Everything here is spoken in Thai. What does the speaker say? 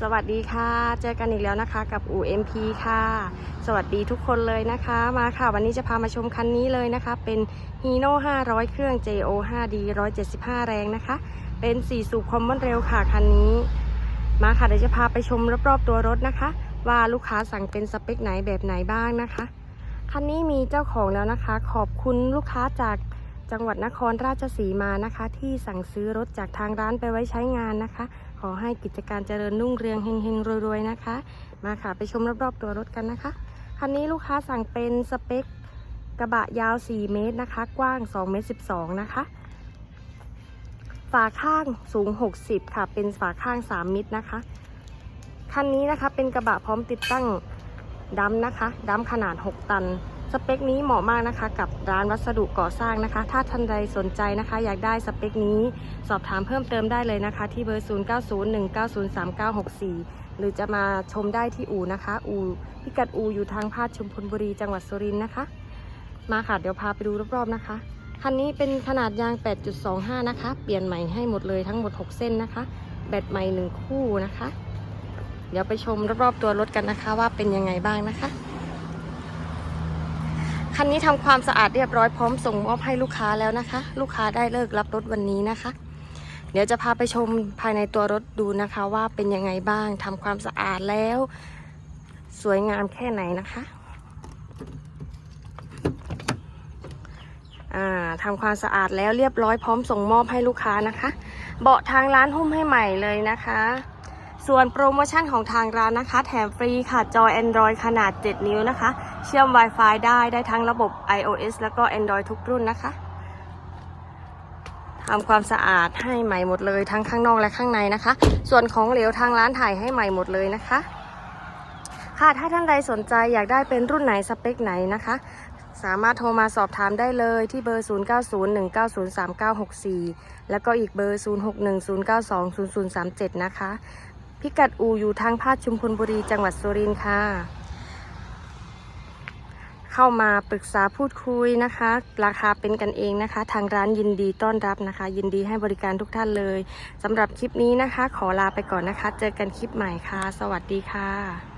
สวัสดีค่ะ เจอกันอีกแล้วนะคะกับอู MP ค่ะ สวัสดีทุกคนเลยนะคะ มาค่ะ วันนี้จะพามาชมคันนี้เลยนะคะ เป็น Hino 500 เครื่อง JO 5D 175 แรงนะคะ เป็น 4 สูบคอมมอนเร็วค่ะคันนี้ มาค่ะเดี๋ยวจะพาไปชมรอบๆตัวรถนะคะ ว่าลูกค้าสั่งเป็นสเปคไหนแบบไหนบ้างนะคะ คันนี้มีเจ้าของแล้วนะคะ ขอบคุณลูกค้าจาก จังหวัดนครราชสีมานะคะ ที่สั่งซื้อรถจากทางร้านไปไว้ใช้งานนะคะ ขอให้กิจการเจริญรุ่งเรืองเฮงๆรวยๆนะคะ มาค่ะไปชมรอบๆตัวรถกันนะคะคันนี้ลูกค้าสั่งเป็นสเปคกระบะยาว 4 เมตรนะคะ กว้าง2เมตร12 นะคะ ฝาข้างสูง 60 ค่ะ เป็นฝาข้าง 3 มิตรนะคะ คันนี้นะคะเป็นกระบะพร้อมติดตั้งดัมนะคะดัมขนาด 6 ตัน สเปคนี้เหมาะมากนะคะกับร้านวัสดุก่อสร้างนะคะ ถ้าท่านใดสนใจนะคะ อยากได้สเปคนี้สอบถามเพิ่มเติมได้เลยนะคะ ที่เบอร์ 0901903964 หรือจะมาชมได้ที่อู่นะคะ อู่พิกัดอู่อยู่ทางพาดชุมพลบุรีจังหวัดสุรินทร์นะคะ มาค่ะเดี๋ยวพาไปดูรอบๆนะคะคันนี้เป็นขนาดยาง 8.25 นะคะ เปลี่ยนใหม่ให้หมดเลยทั้งหมด 6 เส้นนะคะ แบตใหม่ 1 คู่นะคะ เดี๋ยวไปชมรอบๆตัวรถกันนะคะว่าเป็นยังไงบ้างนะคะ คันนี้ทำความสะอาดเรียบร้อยพร้อมส่งมอบให้ลูกค้าแล้วนะคะ ลูกค้าได้เลิกรับรถวันนี้นะคะ เดี๋ยวจะพาไปชมภายในตัวรถดูนะคะ ว่าเป็นยังไงบ้างทำความสะอาดแล้ว สวยงามแค่ไหนนะคะทำความสะอาดแล้วเรียบร้อยพร้อมส่งมอบให้ลูกค้านะคะ เบาะทางร้านหุ้มให้ใหม่เลยนะคะ ส่วนโปรโมชั่นของทางร้านนะคะ แถมฟรีค่ะ จอ Android ขนาด 7 นิ้วนะคะ เชื่อม Wi-Fi ได้ได้ทั้งระบบ iOS แล้วก็ Android ทุกรุ่นนะคะทำความสะอาดให้ใหม่หมดเลยทั้งข้างนอกและข้างในนะคะ ส่วนของเหลวทางร้านถ่ายให้ใหม่หมดเลยนะคะ ค่ะถ้าท่านใดสนใจอยากได้เป็นรุ่นไหนสเปคไหนนะคะ สามารถโทรมาสอบถามได้เลยที่เบอร์ 0901903964 แล้วก็อีกเบอร์ 0610920037 นะคะ พิกัดอูอยู่ทางภาคชุมพลบุรีจังหวัดสุรินทร์ค่ะ เข้ามาปรึกษาพูดคุยนะคะ ราคาเป็นกันเองนะคะ ทางร้านยินดีต้อนรับนะคะ ยินดีให้บริการทุกท่านเลยสำหรับคลิปนี้นะคะ ขอลาไปก่อนนะคะ เจอกันคลิปใหม่ค่ะ สวัสดีค่ะ